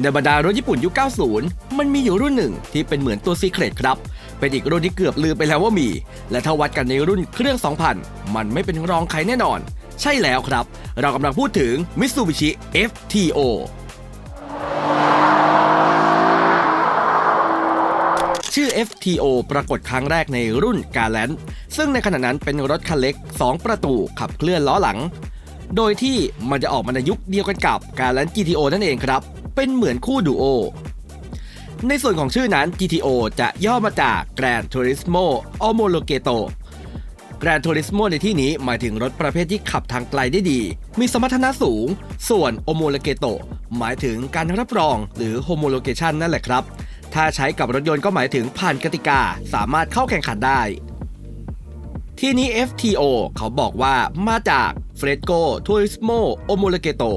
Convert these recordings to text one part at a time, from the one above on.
ในบรรดารถญี่ปุ่นยุค 90 มันมีอยู่รุ่นหนึ่งที่เป็นเหมือนตัวซีเครตครับ เป็นอีกรุ่นที่เกือบลืมไปแล้วว่ามี และถ้าวัดกันในรุ่นเครื่อง 2,000 มันไม่เป็นรองใครแน่นอน ใช่แล้วครับ เรากำลังพูดถึง Mitsubishi FTO ชื่อ FTO ปรากฏครั้งแรกในรุ่นกาแลนซึ่งในขณะนั้นเป็นรถคันเล็ก 2 ประตูขับเคลื่อนล้อหลัง โดยที่มันจะออกมาในยุคเดียวกันกับกาแลน GTO นั่นเองครับ เป็นเหมือนคู่ดูโอ ในส่วนของชื่อนั้น GTO จะย่อมาจาก Gran Turismo Omologato Gran Turismo ในที่นี้หมายถึงรถประเภทที่ขับทางไกลได้ดี มีสมรรถนะสูง ส่วน Omologato หมายถึงการรับรองหรือ Homologation นั่นแหละครับ ถ้าใช้กับรถยนต์ก็หมายถึงผ่านกติกาสามารถเข้าแข่งขันได้ที่นี้ FTO เขาบอกว่ามาจาก Fresco Turismo Omologato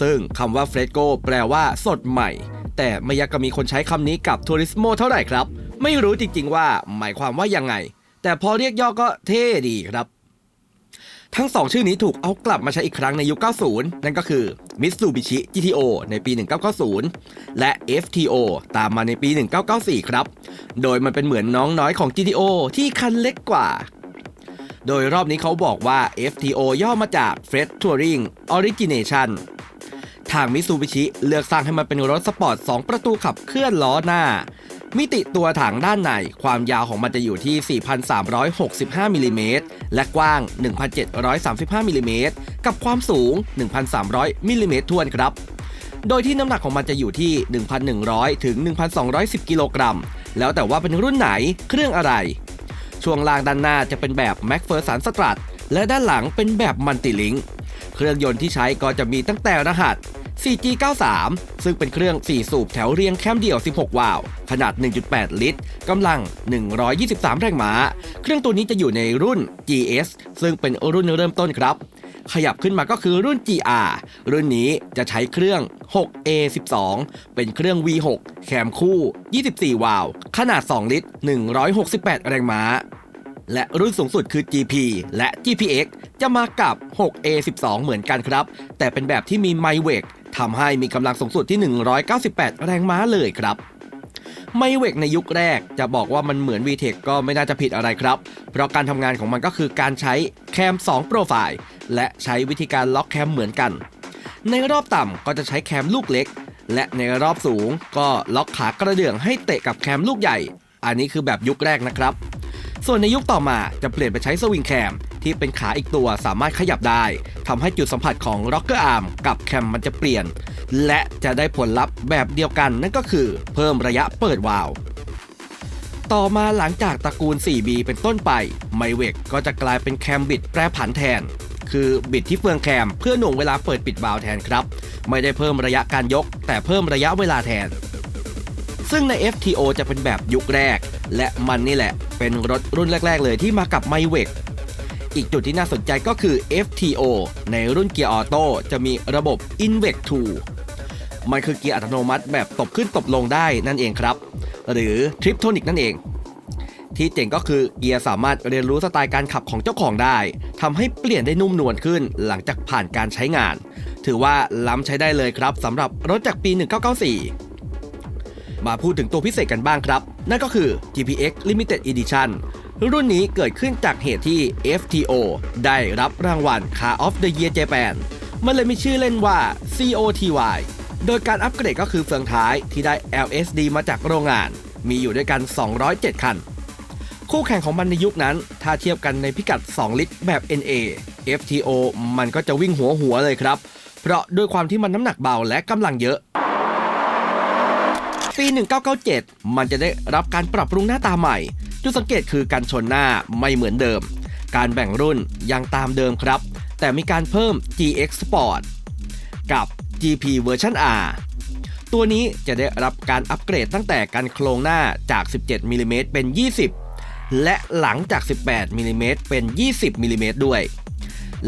ซึ่งคำว่า Fresco แปลว่าสดใหม่ แต่ไม่อยากจะมีคนใช้คำนี้กับ Turismo เท่าไหร่ครับ ไม่รู้จริงๆว่าหมายความว่ายังไง แต่พอเรียกย่อก็เท่ดีครับ ทั้งสองชื่อนี้ถูกเอากลับมาใช้อีกครั้งในยุค 90 นั่นก็คือ Mitsubishi GTO ในปี 1990 และ FTO ตามมาในปี 1994 ครับ โดยมันเป็นเหมือนน้องน้อยของ GTO ที่คันเล็กกว่าโดยรอบนี้เขาบอกว่า FTO ย่อมาจาก Fred Touring Origination ทาง Mitsubishi เลือกสร้างให้มันเป็นรถสปอร์ต 2 ประตูขับเคลื่อนล้อหน้า มิติตัวถังด้านในความยาวของมันจะอยู่ที่ 4,365มิลลิเมตรและกว้าง 1,735มิลลิเมตรกับความสูง 1,300มิลลิเมตรทวนครับ โดยที่น้ำหนักของมันจะอยู่ที่ 1,100 ถึง 1,210 กิโลกรัม แล้วแต่ว่าเป็นรุ่นไหนเครื่องอะไร ช่วงล่างด้านหน้าจะเป็นแบบ Mac f e r s o n Strat และด้านหลังเป็นแบบมันติลิงเครื่องยนต์ที่ใช้ก็จะมีตั้งแต่รหัส 4G93 ซึ่งเป็นเครื่อง 4 สูบแถวเรียงแคมเดี่ยว 16 วาล์วขนาด 1.8 ลิตร กำลัง 123 แรงม้า เครื่องตัวนี้จะอยู่ในรุ่น GS ซึ่งเป็นรุ่นเริ่มต้นครับขยับขึ้นมาก็คือรุ่น GR รุ่นนี้จะใช้เครื่อง 6A12 เป็นเครื่อง V6 แคมคู่ 24 วาล์วขนาด 2 ลิตร 168 แรงม้า และรุ่นสูงสุดคือ GP และ GPX จะมากับ 6A12 เหมือนกันครับ แต่เป็นแบบที่มีไมเวก ทำให้มีกำลังสูงสุดที่ 198 แรงม้าเลยครับไมเวกในยุคแรกจะบอกว่ามันเหมือน VTEC ก็ไม่น่าจะผิดอะไรครับ เพราะการทำงานของมันก็คือการใช้แคม 2 โปรไฟล์ และใช้วิธีการล็อกแคมเหมือนกัน ในรอบต่ำก็จะใช้แคมลูกเล็ก และในรอบสูงก็ล็อกขากระเดื่องให้เตะกับแคมลูกใหญ่ อันนี้คือแบบยุคแรกนะครับ ส่วนในยุคต่อมาจะเปลี่ยนไปใช้สวิงแคม ที่เป็นขาอีกตัวสามารถขยับได้ทำให้จุดสัมผัสของ Rocker Arm กับแคมมันจะเปลี่ยน และจะได้ผลลัพธ์แบบเดียวกันนั่นก็คือเพิ่มระยะเปิดวาล์วต่อมาหลังจากตระกูล 4B เป็นต้นไปไมเวกก็จะกลายเป็นแคมบิดแปรผันแทน คือบิดที่เฟืองแคมเพื่อหน่วงเวลาเปิดปิดวาล์วแทนครับ ไม่ได้เพิ่มระยะการยก แต่เพิ่มระยะเวลาแทน ซึ่งใน FTO จะเป็นแบบยุคแรก และมันนี่แหละ เป็นรถรุ่นแรก ๆ เลยที่มากับไมเวก อีกจุดที่น่าสนใจก็คือ FTO ในรุ่นเกียร์ออโต้จะมีระบบ Invec 2มันคือเกียร์อัตโนมัติแบบตบขึ้นตบลงได้นั่นเองครับ หรือ Triptonic นั่นเอง ที่เจ๋งก็คือเกียร์สามารถเรียนรู้สไตล์การขับของเจ้าของได้ทำให้เปลี่ยนได้นุ่มนวลขึ้นหลังจากผ่านการใช้งาน ถือว่าล้ำใช้ได้เลยครับสำหรับรถจากปี 1994มาพูดถึงตัวพิเศษกันบ้างครับ นั่นก็คือ GPX Limited Edition รุ่นนี้เกิดขึ้นจากเหตุที่ FTO ได้รับรางวัล Car of the Year Japan มันเลยมีชื่อเล่นว่า COTY โดยการอัปเกรดก็คือเฟืองท้ายที่ได้ LSD มาจากโรงงาน มีอยู่ด้วยกัน 207 คัน คู่แข่งของมันในยุคนั้น ถ้าเทียบกันในพิกัด 2 ลิตรแบบ NA FTO มันก็จะวิ่งหัวหัวเลยครับ เพราะด้วยความที่มันน้ำหนักเบาและกำลังเยอะ ปี 1997 มันจะได้รับการปรับปรุงหน้าตาใหม่ จุดสังเกตคือการชนหน้าไม่เหมือนเดิม การแบ่งรุ่นยังตามเดิมครับ แต่มีการเพิ่ม GX Sport กับ GP Version R ตัวนี้จะได้รับการอัปเกรดตั้งแต่การโครงหน้าจาก 17มิลลิเมตรเป็น 20 และหลังจาก 18มิลลิเมตรเป็น 20มิลลิเมตรด้วย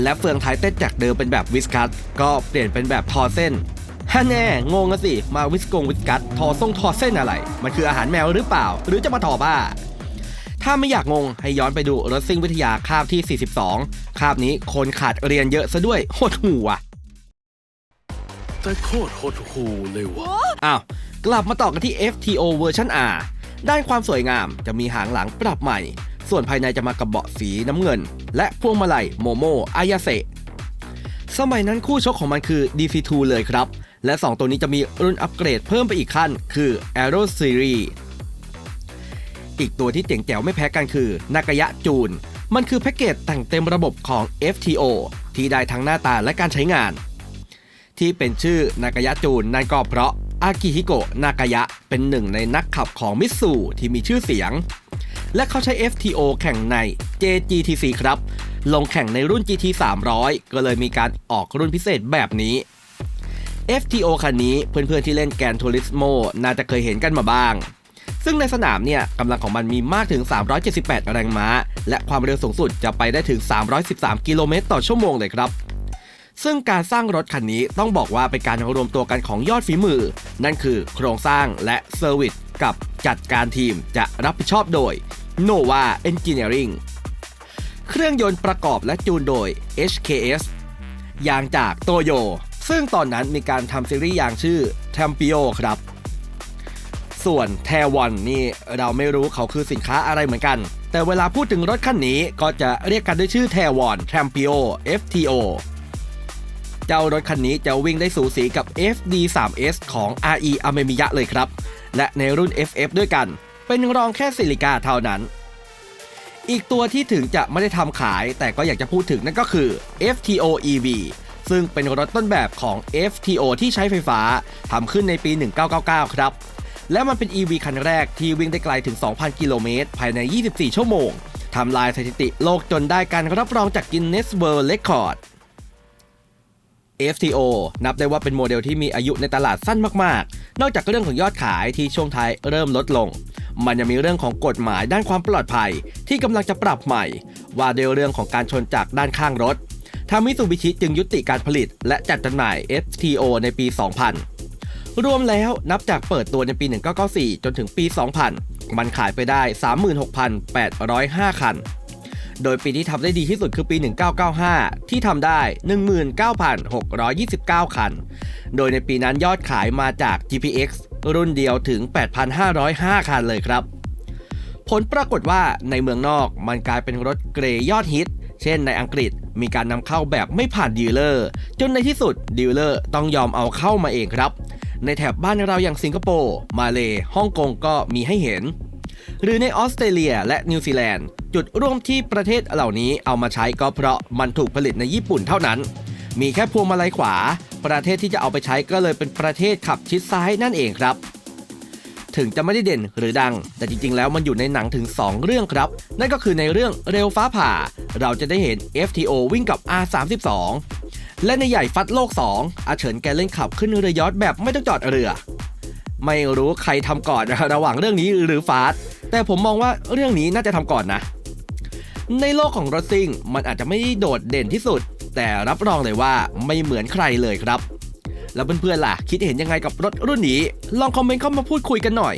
และเฟืองท้ายเต้นจากเดิมเป็นแบบวิสคัสก็เปลี่ยนเป็นแบบทอเส้น ฮันแน่งงอะสิ มาวิสกงวิสกัสทอส่งทอเส้นอะไร มันคืออาหารแมวหรือเปล่า หรือจะมาทอบ้า ถ้าไม่อยากงงให้ย้อนไปดูรถซิ่งวิทยาคาบที่ 42 คาบนี้คนขาดเรียนเยอะซะด้วยโหดหูว่ะแต่โคตรโหดหูเลยว่ะอ้าวกลับมาต่อกันที่ FTO เวอร์ชัน R ด้านความสวยงามจะมีหางหลังปรับใหม่ ส่วนภายในจะมากับเบาะสีน้ำเงิน และพวงมาลัยโมโมอายาเซ สมัยนั้นคู่ชกของมันคือ DC2 เลยครับ และ 2 ตัวนี้จะมีรุ่นอัปเกรดเพิ่มไปอีกขั้น คือ Aero Series อีกตัวที่เจ๋งแจ๋วไม่แพ้กันคือนากายะจูน มันคือแพ็กเกจแต่งเต็มระบบของ FTO ที่ได้ทั้งหน้าตาและการใช้งาน ที่เป็นชื่อนากายะจูนนั่นก็เพราะอากิฮิโกะนากายะเป็นหนึ่งในนักขับของมิตซูที่มีชื่อเสียง และเขาใช้ FTO แข่งใน JGTC ครับ ลงแข่งในรุ่น GT 300 ก็เลยมีการออกรุ่นพิเศษแบบนี้ FTO คันนี้เพื่อนๆที่เล่นแกนทัวริสโมน่าจะเคยเห็นกันมาบ้าง ซึ่งในสนามเนี่ยกำลังของมันมีมากถึง 378 แรงม้า และความเร็วสูงสุดจะไปได้ถึง 313 กิโลเมตรต่อชั่วโมงเลยครับ ซึ่งการสร้างรถคันนี้ต้องบอกว่าเป็นการรวมตัวกันของยอดฝีมือ นั่นคือโครงสร้างและเซอร์วิสกับจัดการทีมจะรับผิดชอบโดย Nova Engineering เครื่องยนต์ประกอบและจูนโดย HKS ยางจากโตโย ซึ่งตอนนั้นมีการทำซีรีส์ยางชื่อ t a m p i o ครับ ส่วนแทวอนนี่เราไม่รู้เขาคือสินค้าอะไรเหมือนกัน แต่เวลาพูดถึงรถคันนี้ก็จะเรียกกันด้วยชื่อแทวอน t a m p i o FTO เจ้ารถคันนี้จะวิ่งได้สูสีกับ FD 3S ของ RE อเมมิยะเลยครับ และในรุ่น FF ด้วยกัน เป็นรองแค่ซิลิกาเท่านั้น อีกตัวที่ถึงจะไม่ได้ทำขาย แต่ก็อยากจะพูดถึงนั่นก็คือ FTO EV ซึ่งเป็นรถต้นแบบของ FTO ที่ใช้ไฟฟ้าทำขึ้นในปี 1999 ครับ และมันเป็น EV คันแรกที่วิ่งได้ไกลถึง 2,000 กิโลเมตร ภายใน 24 ชั่วโมงทำลายสถิติโลกจนได้การรับรองจาก Guinness World Record FTO นับได้ว่าเป็นโมเดลที่มีอายุในตลาดสั้นมาก ๆ นอกจากเรื่องของยอดขายที่ช่วงท้ายเริ่มลดลง มันยังมีเรื่องของกฎหมายด้านความปลอดภัย ที่กำลังจะปรับใหม่ ว่าด้วยเรื่องของการชนจากด้านข้างรถทำมิซูบิชิจึงยุติการผลิต และจัดจำหน่าย FTO ในปี 2000 รวมแล้วนับจากเปิดตัวในปี 1994 จนถึงปี 2000 มันขายไปได้ 36,805 คัน โดยปีที่ทำได้ดีที่สุดคือปี 1995 ที่ทำได้ 19,629 คัน โดยในปีนั้นยอดขายมาจาก GPX รุ่นเดียวถึง 8,505 คันเลยครับ ผลปรากฏว่าในเมืองนอกมันกลายเป็นรถเกรย์ยอดฮิต เช่นในอังกฤษมีการนำเข้าแบบไม่ผ่านดีลเลอร์ จนในที่สุดดีลเลอร์ต้องยอมเอาเข้ามาเองครับ ในแถบบ้านเราอย่างสิงคโปร์มาเลฮ่องกงก็มีให้เห็น หรือในออสเตรเลียและนิวซีแลนด์จุดร่วมที่ประเทศเหล่านี้เอามาใช้ก็เพราะมันถูกผลิตในญี่ปุ่นเท่านั้น มีแค่พวงมาลัยขวา ประเทศที่จะเอาไปใช้ก็เลยเป็นประเทศขับชิดซ้ายนั่นเองครับ ถึงจะไม่ได้เด่นหรือดัง แต่จริงๆ แล้วมันอยู่ในหนังถึง 2 เรื่องครับ นั่นก็คือในเรื่องเร็วฟ้าผ่า เราจะได้เห็น FTO วิ่งกับ R32 และในใหญ่ฟัดโลก 2 อาเฉินแกเล่นขับขึ้นเรือยอทแบบไม่ต้องจอดเรือ ไม่รู้ใครทำก่อนระหว่างเรื่องนี้หรือฟาสแต่ผมมองว่าเรื่องนี้น่าจะทำก่อนนะ ในโลกของรถซิ่งมันอาจจะไม่โดดเด่นที่สุด แต่รับรองเลยว่าไม่เหมือนใครเลยครับ แล้วเพื่อนๆล่ะ คิดเห็นยังไงกับรถรุ่นนี้ ลองคอมเมนต์เข้ามาพูดคุยกันหน่อย